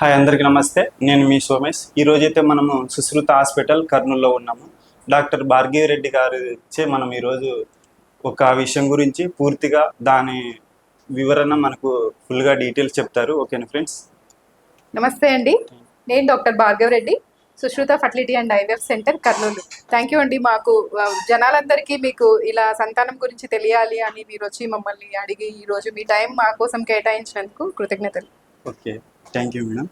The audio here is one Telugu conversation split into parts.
హాయ్ అందరికీ నమస్తే. నేను మీ సోమేష్. ఈ రోజైతే మనము సుశ్రుత హాస్పిటల్ కర్నూలులో ఉన్నాము. డాక్టర్ భార్గవి రెడ్డి గారిచే మనం ఈరోజు ఒక విషయం గురించి పూర్తిగా దాని వివరణ మనకు ఫుల్గా డీటెయిల్స్ చెప్తారు. ఓకేనా ఫ్రెండ్స్? నమస్తే అండి. నేను doctor Bhargav Reddy Sushruta fertility and IVF centre Kurnool. Thank you అండి మాకు జనాలందరికీ మీకు ఇలా సంతానం గురించి తెలియాలి అని మీరు వచ్చి మమ్మల్ని అడిగి ఈ రోజు మీ టైం మా కోసం కేటాయించినందుకు కృతజ్ఞతలు. ఓకే. థ్యాంక్ యూ మేడం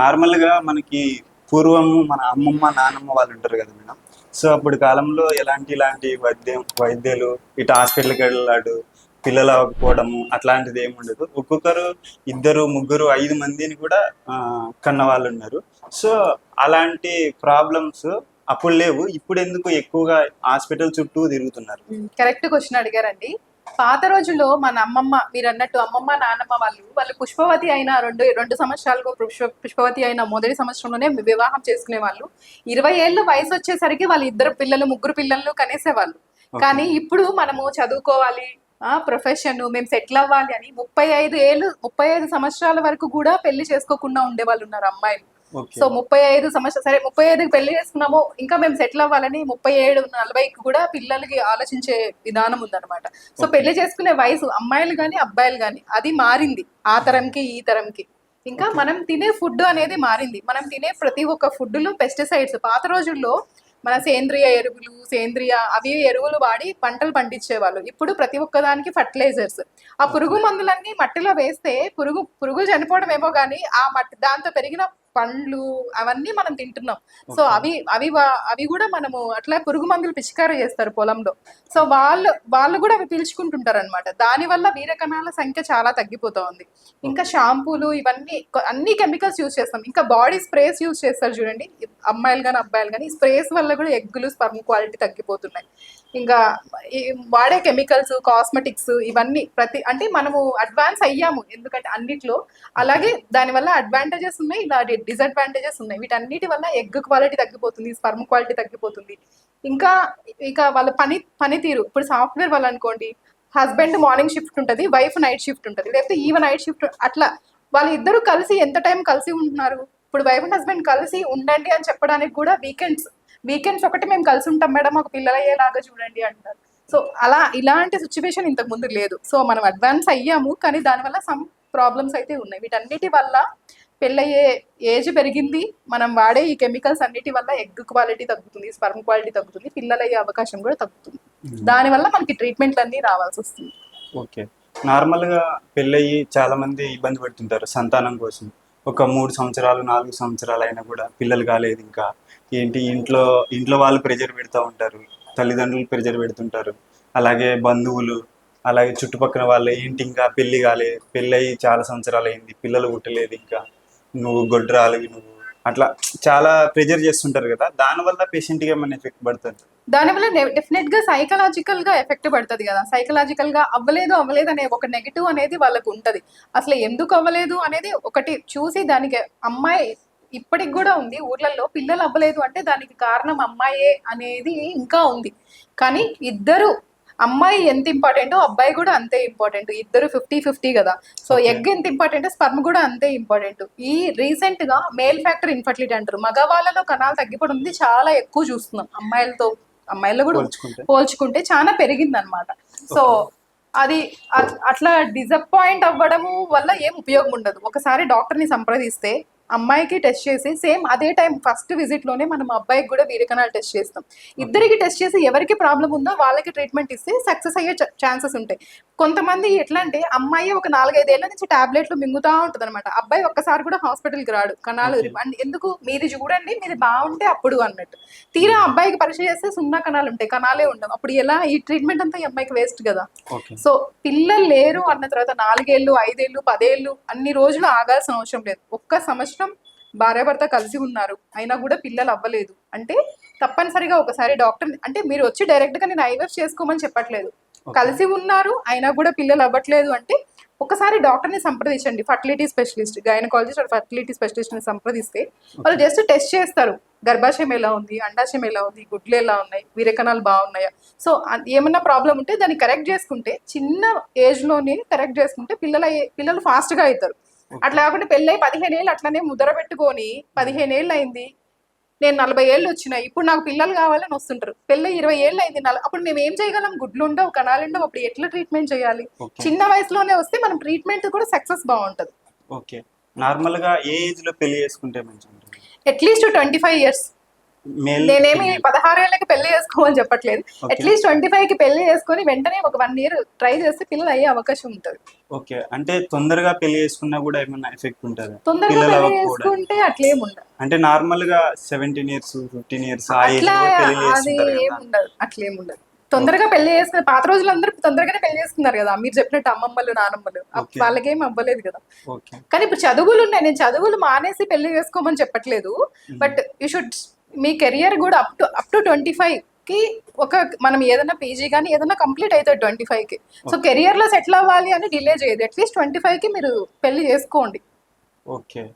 నార్మల్గా మనకి పూర్వము మన అమ్మమ్మ నాన్నమ్మ వాళ్ళు ఉంటారు కదా మేడం సో అప్పుడు కాలంలో ఎలాంటి ఇలాంటి వైద్యం వైద్యులు ఇటు హాస్పిటల్కి వెళ్ళాడు పిల్లలు అవ్వకపోవడము అట్లాంటిది ఏమి ఉండదు. ఒక్కొక్కరు ఇద్దరు ముగ్గురు ఐదు మందిని కూడా కన్న వాళ్ళు ఉన్నారు. సో అలాంటి ప్రాబ్లమ్స్ అప్పుడు లేవు. ఇప్పుడు ఎందుకు ఎక్కువగా హాస్పిటల్ చుట్టూ తిరుగుతున్నారు? కరెక్ట్ క్వశ్చన్ అడిగారండి. పాత రోజుల్లో మన అమ్మమ్మ మీరు అన్నట్టు అమ్మమ్మ నాన్నమ్మ వాళ్ళు వాళ్ళు పుష్పవతి అయిన రెండు రెండు సంవత్సరాలకు పుష్ప పుష్పవతి అయిన మొదటి సంవత్సరంలోనే వివాహం చేసుకునే వాళ్ళు. ఇరవై ఏళ్ళ వయసు వచ్చేసరికి వాళ్ళు ఇద్దరు పిల్లలు ముగ్గురు పిల్లలు కనేసేవాళ్ళు. కానీ ఇప్పుడు మనము చదువుకోవాలి ఆ ప్రొఫెషన్ మేము సెటిల్ అవ్వాలి అని ముప్పై ఐదు ఏళ్ళు ముప్పై ఐదు సంవత్సరాల వరకు కూడా పెళ్ళి చేసుకోకుండా ఉండే వాళ్ళు ఉన్నారు అమ్మాయిలు. సో ముప్పై ఐదు సంవత్సరం సరే ముప్పై ఐదుకి పెళ్ళి చేసుకున్నాము. ఇంకా మేము సెటిల్ అవ్వాలని ముప్పై ఏడు నలభైకి కూడా పిల్లలకి ఆలోచించే విధానం ఉందన్నమాట. సో. పెళ్ళి చేసుకునే వయసు అమ్మాయిలు కానీ అబ్బాయిలు కానీ అది మారింది. ఆ తరంకి ఈ తరంకి. ఇంకా మనం తినే ఫుడ్ అనేది మారింది. మనం తినే ప్రతి ఒక్క ఫుడ్లో పెస్టిసైడ్స్. పాత రోజుల్లో మన సేంద్రియ ఎరువులు సేంద్రియ అవి ఎరువులు వాడి పంటలు పండించేవాళ్ళు. ఇప్పుడు ప్రతి ఒక్కదానికి ఫర్టిలైజర్స్. ఆ పురుగు మందులన్నీ మట్టిలో వేస్తే పురుగు పురుగు చనిపోవడం ఏమో కానీ ఆ మట్టి దాంతో పెరిగిన పండ్లు అవన్నీ మనం తింటున్నాం. సో. అవి అవి అవి కూడా మనము అట్లా పురుగు మందులు పిచికారీ చేస్తారు పొలంలో. సో వాళ్ళు వాళ్ళు కూడా అవి పీల్చుకుంటుంటారు అనమాట దానివల్ల వీరకణాల సంఖ్య చాలా తగ్గిపోతా ఉంది. ఇంకా షాంపూలు ఇవన్నీ అన్ని కెమికల్స్ యూజ్ చేస్తాం. ఇంకా బాడీ స్ప్రేస్ యూజ్ చేస్తారు చూడండి. అమ్మాయిలు కానీ అబ్బాయిలు కానీ స్ప్రేస్ వల్ల కూడా ఎగ్గులు స్పర్మ్ క్వాలిటీ తగ్గిపోతున్నాయి. ఇంకా వాడే కెమికల్స్ కాస్మెటిక్స్ ఇవన్నీ ప్రతి అంటే మనము అడ్వాన్స్ అయ్యాము ఎందుకంటే అన్నిట్లో. అలాగే దానివల్ల అడ్వాంటేజెస్ ఉన్నాయి ఇలా డిసడ్వాంటేజెస్ ఉన్నాయి. వీటన్నిటి వల్ల ఎగ్ క్వాలిటీ తగ్గిపోతుంది స్పర్మ్ క్వాలిటీ తగ్గిపోతుంది. ఇంకా ఇక వాళ్ళ పని పనితీరు. ఇప్పుడు సాఫ్ట్వేర్ వాళ్ళు అనుకోండి హస్బెండ్ మార్నింగ్ షిఫ్ట్ ఉంటుంది వైఫ్ నైట్ షిఫ్ట్ ఉంటుంది లేకపోతే ఈవెన్ నైట్ షిఫ్ట్ అట్లా. వాళ్ళు ఇద్దరు కలిసి ఎంత టైం కలిసి ఉంటున్నారు? ఇప్పుడు వైఫ్ అండ్ హస్బెండ్ కలిసి ఉండండి అని చెప్పడానికి కూడా వీకెండ్స్ వీకెండ్స్ ఒకటి మేము కలిసి ఉంటాం మేడం మాకు పిల్లలు అయ్యేలాగా చూడండి అంటారు. సో అలా ఇలాంటి సిచ్యువేషన్ ఇంతకు ముందు లేదు. సో మనం అడ్వాన్స్ అయ్యాము కానీ దానివల్ల సమ్ ప్రాబ్లమ్స్ అయితే ఉన్నాయి. వీటన్నిటి వల్ల పెళ్ళయ్యే ఏజ్ పెరిగింది. మనం వాడే ఈ కెమికల్స్ అన్నిటి వల్ల ఎగ్ క్వాలిటీ తగ్గుతుంది స్పర్మ్ క్వాలిటీ తగ్గుతుంది పిల్లలు అయ్యే అవకాశం కూడా తగ్గుతుంది. దానివల్ల మనకి ట్రీట్మెంట్లు అన్నీ రావాల్సి వస్తుంది. ఓకే. నార్మల్గా పెళ్ళయి చాలా మంది ఇబ్బంది పడుతుంటారు సంతానం కోసం. ఒక మూడు సంవత్సరాలు నాలుగు సంవత్సరాలు అయినా కూడా పిల్లలు కాలేదు ఇంకా. ఏంటి ఇంట్లో ఇంట్లో వాళ్ళు ప్రెజర్ పెడతా ఉంటారు తల్లిదండ్రులు ప్రెజర్ పెడుతుంటారు. అలాగే బంధువులు అలాగే చుట్టుపక్కల వాళ్ళు ఏంటి ఇంకా పెళ్ళి కాలేదు పెళ్ళి అయ్యి చాలా సంవత్సరాలు అయింది పిల్లలు పుట్టలేదు ఇంకా. నువ్వు గొడ్రాలివి నువ్వు అట్లా చాలా ప్రెజర్ చేస్తుంటారు కదా దానివల్ల పేషెంట్కి ఏమైనా ఎఫెక్ట్ పడుతుంది? దానివల్ల డెఫినెట్గా సైకలాజికల్గా ఎఫెక్ట్ పడుతుంది కదా. సైకలాజికల్గా అవ్వలేదు అవ్వలేదు అనే ఒక నెగిటివ్ అనేది వాళ్ళకు ఉంటది. అసలు ఎందుకు అవ్వలేదు అనేది ఒకటి చూసి దానికి అమ్మాయి ఇప్పటికి కూడా ఉంది. ఊర్లలో పిల్లలు అవ్వలేదు అంటే దానికి కారణం అమ్మాయే అనేది ఇంకా ఉంది. కానీ ఇద్దరు అమ్మాయి ఎంత ఇంపార్టెంటో అబ్బాయి కూడా అంతే ఇంపార్టెంట్. ఇద్దరు ఫిఫ్టీ ఫిఫ్టీ కదా. సో. ఎగ్ ఎంత ఇంపార్టెంట్ స్పర్మ్ కూడా అంతే ఇంపార్టెంట్. ఈ రీసెంట్గా మేల్ ఫ్యాక్టర్ ఇన్ఫర్టిలిటీ అంటారు. మగవాళ్ళలో కణాలు తగ్గిపోవడం ఉంది చాలా ఎక్కువ చూస్తున్నాం అమ్మాయిలతో అమ్మాయిల్లో కూడా పోల్చుకుంటే. చాలా పెరిగింది అనమాట సో అది అట్- అట్లా డిసప్పాయింట్ అవ్వడము వల్ల ఏం ఉపయోగం ఉండదు. ఒకసారి డాక్టర్ని సంప్రదిస్తే అమ్మాయికి టెస్ట్ చేసి సేమ్ అదే టైం ఫస్ట్ విజిట్లోనే మనం అబ్బాయికి కూడా వీరికణాలు టెస్ట్ చేస్తాం. ఇద్దరికి టెస్ట్ చేసి ఎవరికి ప్రాబ్లం ఉందో వాళ్ళకి ట్రీట్మెంట్ ఇస్తే సక్సెస్ అయ్యే ఛాన్సెస్ ఉంటాయి. కొంతమంది ఎట్లా అంటే అమ్మాయి ఒక నాలుగైదేళ్ళ నుంచి టాబ్లెట్లు మింగుతా ఉంటుంది అనమాట అబ్బాయి ఒక్కసారి కూడా హాస్పిటల్కి రాడు. కణాలు ఎందుకు? మీది చూడండి మీది బాగుంటే అప్పుడు అన్నట్టు. తీరా అబ్బాయికి పరీక్ష చేస్తే సున్నా కణాలు ఉంటాయి. కణాలే ఉండవు. అప్పుడు ఎలా? ఈ ట్రీట్మెంట్ అంతా ఈ అమ్మాయికి వేస్ట్ కదా. సో పిల్లలు లేరు అన్న తర్వాత నాలుగేళ్ళు ఐదేళ్ళు పదేళ్ళు అన్ని రోజులు ఆగాల్సిన అవసరం లేదు. ఒక్క సంవత్సరం భార్యాభర్త కలిసి ఉన్నారు. అయినా కూడా పిల్లలు అవ్వలేదు. అంటే తప్పనిసరిగా ఒకసారి డాక్టర్ అంటే మీరు వచ్చి డైరెక్ట్గా నేను ఐవెఫ్ చేసుకోమని చెప్పట్లేదు. కలిసి ఉన్నారు అయినా కూడా పిల్లలు అవ్వట్లేదు అంటే ఒకసారి డాక్టర్ని సంప్రదించండి. Fertility specialist gynaecologist or fertility స్పెషలిస్ట్ని సంప్రదిస్తే వాళ్ళు జస్ట్ టెస్ట్ చేస్తారు. గర్భాశయం ఎలా ఉంది? అండాశయం ఎలా ఉంది? గుడ్లు ఎలా ఉన్నాయి? విరేకణాలు బాగున్నాయా? సో ఏమన్నా ప్రాబ్లం ఉంటే దాన్ని కరెక్ట్ చేసుకుంటే చిన్న ఏజ్లోనే కరెక్ట్ చేసుకుంటే పిల్లలు పిల్లలు ఫాస్ట్గా అవుతారు. అట్లా కాకుండా పెళ్ళై పదిహేను ఏళ్ళు అట్లనే ముద్ర పెట్టుకొని పదిహేను ఏళ్ళు అయింది నేను నలభై ఏళ్ళు వచ్చినాయి ఇప్పుడు నాకు పిల్లలు కావాలని వస్తుంటారు. పెళ్ళి ఇరవై ఏళ్ళు అయింది అప్పుడు మేము ఏం చేయగలం? గుడ్లు ఉండవు కణాలు ఉండవు అప్పుడు ఎట్లా ట్రీట్మెంట్ చేయాలి? చిన్న వయసులోనే వస్తే మనం ట్రీట్మెంట్ కూడా సక్సెస్ బాగుంటది. ఓకే. నార్మల్గా ఏ ఏజ్లో పెళ్ళి చేసుకుంటే మంచిగా ఉంటుంది అట్లీస్ట్ ట్వంటీ ఫైవ్ ఇయర్స్. నేనేమి పదహారేళ్ళకి పెళ్ళి చేసుకోమని చెప్పట్లేదు. అట్లీస్ట్ ట్వంటీ ఫైవ్కి పెళ్ళి చేసుకొని వెంటనే ఒక వన్ ఇయర్ ట్రై చేస్తే పిల్లలు అయ్యే అవకాశం ఉంటుంది. ఓకే. అంటే తొందరగా పెళ్ళి చేసుకున్నా కూడా ఏమైనా ఎఫెక్ట్ ఉంటుందా? తొందరగా పెళ్ళి చేసుకుంటే అట్లేం ఉండదు. అంటే నార్మల్గా సెవెంటీన్ ఇయర్స్ ఫిఫ్టీన్ ఇయర్స్ అట్లా అది ఏం ఉండదు. అట్లేం ఉండదు. తొందరగా పెళ్ళి చేసుకున్న పాత రోజులు అందరూ తొందరగానే పెళ్ళి చేసుకున్నారు కదా. మీరు చెప్పినట్టు అమ్మమ్మలు నానమ్మలు. వాళ్ళకేం అవ్వలేదు కదా. కానీ ఇప్పుడు చదువులు ఉన్నాయి. నేను చదువులు మానేసి పెళ్ళి చేసుకోమని చెప్పట్లేదు. బట్ యూ షుడ్ మీ కెరియర్ కూడా up to up to twenty ఫైవ్కి ఒక మనం ఏదైనా పీజీ కానీ ఏదైనా కంప్లీట్ అవుతుంది ట్వంటీ ఫైవ్కి సో కెరియర్లో సెటిల్ అవ్వాలి అని డిలే చేయదు. అట్లీస్ట్ ట్వంటీ ఫైవ్కి మీరు పెళ్ళి చేసుకోండి. ఓకే.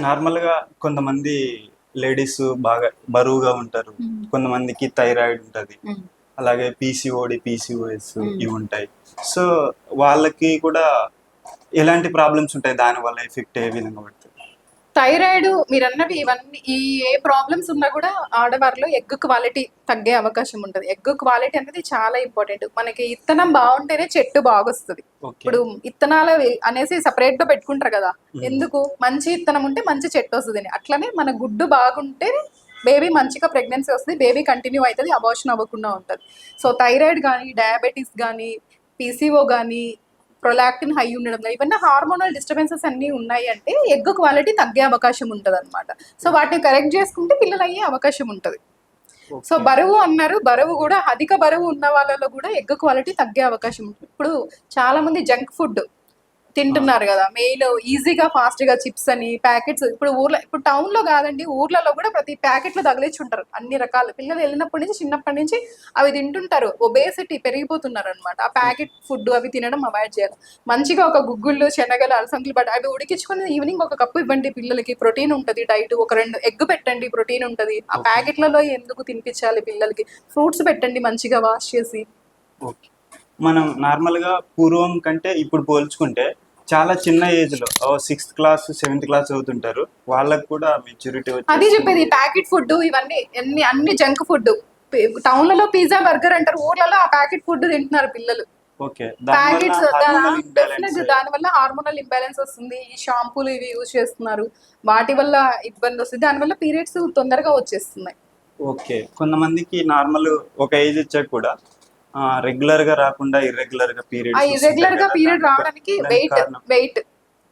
నార్మల్గా కొంతమంది లేడీస్ బాగా బరువుగా ఉంటారు. కొంతమందికి థైరాయిడ్ ఉంటది. అలాగే పీసీఓడి పీసీఓఎస్. ఇవి ఉంటాయి. సో వాళ్ళకి కూడా ఎలాంటి ప్రాబ్లమ్స్ ఉంటాయి? దాని వల్ల ఎఫెక్ట్ ఏ విధంగా థైరాయిడ్ మీరు అన్నవి ఇవన్నీ ఈ ఏ ప్రాబ్లమ్స్ ఉన్నా కూడా ఆడవారిలో ఎగ్ క్వాలిటీ తగ్గే అవకాశం ఉంటుంది. ఎగ్ క్వాలిటీ అనేది చాలా ఇంపార్టెంట్. మనకి ఇత్తనం బాగుంటేనే చెట్టు బాగొస్తుంది. ఇప్పుడు ఇత్తనాలు అనేసి సపరేట్గా పెట్టుకుంటారు కదా. ఎందుకు? మంచి ఇత్తనం ఉంటే మంచి చెట్టు వస్తుంది అట్లనే మన గుడ్డు బాగుంటే బేబీ మంచిగా ప్రెగ్నెన్సీ వస్తుంది బేబీ కంటిన్యూ అవుతుంది అబార్షన్ అవ్వకుండా ఉంటుంది. సో థైరాయిడ్ కానీ డయాబెటీస్ కానీ పీసీఓ కానీ ప్రొలాక్టిన్ హై ఉండడం ఇవన్నీ హార్మోనల్ డిస్టర్బెన్సెస్ అన్నీ ఉన్నాయి అంటే ఎగ్ క్వాలిటీ తగ్గే అవకాశం ఉంటుంది అనమాట సో వాటిని కరెక్ట్ చేసుకుంటే పిల్లలు అయ్యే అవకాశం ఉంటుంది. సో బరువు అన్నారు. బరువు కూడా అధిక బరువు ఉన్న వాళ్ళలో కూడా ఎగ్ క్వాలిటీ తగ్గే అవకాశం ఉంటుంది. ఇప్పుడు చాలా మంది జంక్ ఫుడ్ తింటున్నారు కదా. మెయిన్ ఈజీగా ఫాస్ట్గా చిప్స్ అని ప్యాకెట్స్ ఇప్పుడు ఊర్లో ఇప్పుడు టౌన్లో కాదండి ఊర్లలో కూడా ప్రతి ప్యాకెట్లో తగిలించుంటారు అన్ని రకాల. పిల్లలు వెళ్ళినప్పటి నుంచి చిన్నప్పటి నుంచి అవి తింటుంటారు. ఒబేసిటీ పెరిగిపోతున్నారు అనమాట ఆ ప్యాకెట్ ఫుడ్ అవి తినడం అవాయిడ్ చేయాలి. మంచిగా ఒక గుగ్గుళ్ళు శనగలు అలసందులు బట్ అవి ఉడికించుకొని ఈవినింగ్ ఒక కప్పు ఇవ్వండి పిల్లలకి. ప్రోటీన్ ఉంటుంది డైట్. ఒక రెండు ఎగ్ పెట్టండి ప్రోటీన్ ఉంటుంది. ఆ. ప్యాకెట్లలో ఎందుకు తినిపించాలి పిల్లలకి? ఫ్రూట్స్ పెట్టండి మంచిగా వాష్ చేసి. ఓకే. మనం నార్మల్గా పూర్వం కంటే ఇప్పుడు పోల్చుకుంటే చాలా చిన్న ఏజ్లో సిక్స్త్ క్లాస్ సెవెంత్ క్లాస్ చదువుతుంటారు. వాళ్ళకి కూడా మెచ్యూరిటీ అది చెప్పేది ప్యాకెట్ ఫుడ్ ఇవన్నీ అన్ని అన్ని జంక్ ఫుడ్ టౌన్లలో పిజ్జా బర్గర్ అంటారు. ఊర్లలో ఆ ప్యాకెట్ ఫుడ్ తింటున్నారు పిల్లలు. ప్యాకెట్స్ దాని వల్ల హార్మోనల్ ఇంబ్యాలెన్స్ వస్తుంది. ఈ షాంపూలు ఇవి యూజ్ చేస్తున్నారు. వాటి వల్ల ఇబ్బంది వస్తుంది. దాని వల్ల పీరియడ్స్ తొందరగా వచ్చేస్తున్నాయి. ఓకే కొంతమందికి నార్మల్ ఒక ఏజ్ వచ్చాక కూడా రెగ్యులర్గా రాకుండా ఇర్రెగ్యులర్గా పీరియడ్ ఆ ఇర్రెగ్యులర్గా పీరియడ్ రావడానికి వెయిట్ వెయిట్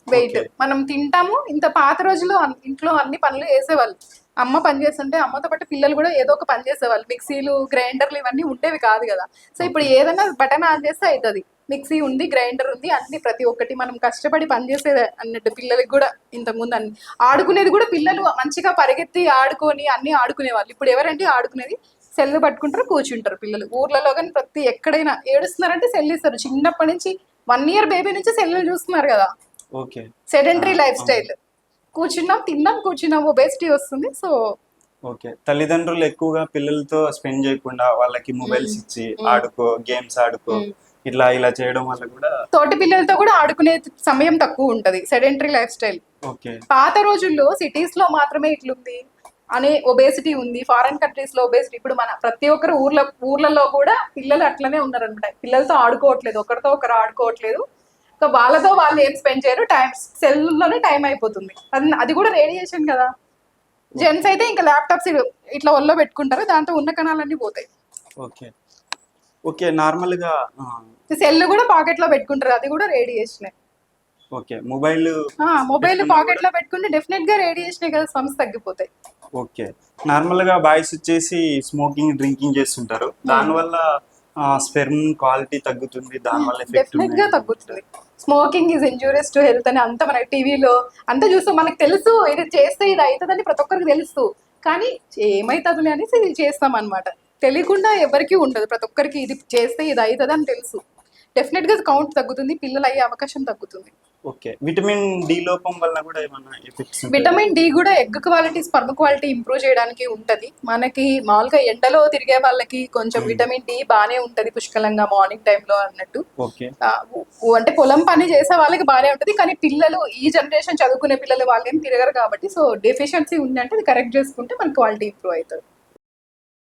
వెయిట్. మనం తింటాము ఇంత పాత రోజుల్లో ఇంట్లో అన్ని పనులు చేసేవాళ్ళు. అమ్మ పని చేస్తుంటే అమ్మతో పాటు పిల్లలు కూడా ఏదో ఒక పని చేసేవాళ్ళు. మిక్సీలు గ్రైండర్లు ఇవన్నీ ఉండేవి కాదు కదా. సో ఇప్పుడు ఏదైనా బటన్ ఆన్ చేస్తే అవుతుంది మిక్సీ ఉంది గ్రైండర్ ఉంది అన్ని ప్రతి ఒక్కటి మనం కష్టపడి పని చేసేది అన్నట్టు పిల్లలకి కూడా ఇంతకుముందు అన్ని. ఆడుకునేది కూడా పిల్లలు మంచిగా పరిగెత్తి ఆడుకొని అన్ని ఆడుకునేవాళ్ళు. ఇప్పుడు ఎవరంటే ఆడుకునేది? సెల్ పట్టుకుంటారు కూర్చుంటారు పిల్లలు. ఊర్లలో కానీ ప్రతి ఎక్కడైనా ఏడుస్తున్నారంటే సెల్ ఇస్తారు. చిన్నప్పటి నుంచి వన్ ఇయర్ బేబీ నుంచి సెల్ చూస్తున్నారు కదా. ఓకే. Sedentary lifestyle. కూర్చున్నాం తిన్నాం కూర్చున్నాం ఒబేసిటీ వస్తుంది. So okay. తల్లిదండ్రులు ఎక్కువగా పిల్లలతో స్పెండ్ చేయకుండా వాళ్ళకి మొబైల్స్ ఇచ్చి ఆడుకో గేమ్స్ ఆడుకో. ఇట్లా ఇలా చేయడం వల్ల కూడా తోటి పిల్లలతో కూడా ఆడుకునే సమయం తక్కువ ఉంటది సెడెంటరీ లైఫ్ స్టైల్. పాత రోజుల్లో సిటీస్లో మాత్రమే ఇట్లుంది అనే ఒబేసిటీ ఉంది ఫారెన్ కంట్రీస్లో ఒబేసిటీ ఇప్పుడు మన ప్రతి ఒక్కరు ఊర్ల ఊర్లలో కూడా పిల్లలు అట్లనే ఉన్నారనమాట. పిల్లలతో ఆడుకోవట్లేదు ఒకరితో ఒకరు ఆడుకోవట్లేదు. వాళ్ళతో వాళ్ళు ఏం స్పెండ్ చేయరు టైం సెల్లోనే టైం అయిపోతుంది. అది అది కూడా రేడియేషన్ కదా. జెంట్స్ అయితే ఇంకా ల్యాప్టాప్స్ ఇట్లా ఒళ్ళో పెట్టుకుంటారు దాంతో ఉన్న కణాలన్నీ పోతాయి. ఓకే. ఓకే నార్మల్గా సెల్ కూడా పాకెట్లో పెట్టుకుంటారు అది కూడా రేడియేషనే. ఓకే మొబైల్ మొబైల్ పాకెట్లో పెట్టుకుంటే డెఫినెట్గా రేడియేషనే కదా స్వమ్స్ తగ్గిపోతాయి. ఓకే నార్మల్గా బాయ్స్ వచ్చేసి స్మోకింగ్ డ్రింకింగ్ చేస్తుంటారు. దానివల్ల స్పెర్మ్ క్వాలిటీ తగ్గుతుంది దానివల్ల ఎఫెక్ట్ డెఫినెట్గా తగ్గుతుంది. Smoking is injurious to health అని అంత మనకి టీవీలో అంతా చూస్తాం మనకు తెలుసు ఇది చేస్తే ఇది అవుతుందని ప్రతి ఒక్కరికి తెలుసు. కానీ ఏమైతుంది అనేసి ఇది చేస్తాం అనమాట తెలియకుండా ఎవరికి ఉండదు. ప్రతి ఒక్కరికి ఇది చేస్తే ఇది అవుతుంది అని తెలుసు. డెఫినెట్గా కౌంట్ తగ్గుతుంది. పిల్లలు అయ్యే అవకాశం తగ్గుతుంది. ఓకే. విటమిన్ డి లోపం వల్ల కూడా ఏమన్నా ఎఫెక్ట్స్ విటమిన్ డి కూడా egg quality sperm quality improve చేయడానికి ఉంటది. మనకి మామూలుగా ఎండలో తిరిగే వాళ్ళకి కొంచెం Hmm. విటమిన్ డి బాగానే ఉంటది పుష్కలంగా మార్నింగ్ టైంలో అన్నట్టు. ఓకే. అంటే పొలం పని చేసే వాళ్ళకి బాగానే ఉంటది. కానీ పిల్లలు ఈ జనరేషన్ చదువుకునే పిల్లలు వాళ్ళు తిరగరు కాబట్టి సో డెఫిషియన్సీ ఉందంటే అది కరెక్ట్ చేసుకుంటే మన క్వాలిటీ ఇంప్రూవ్ అవుతుంది.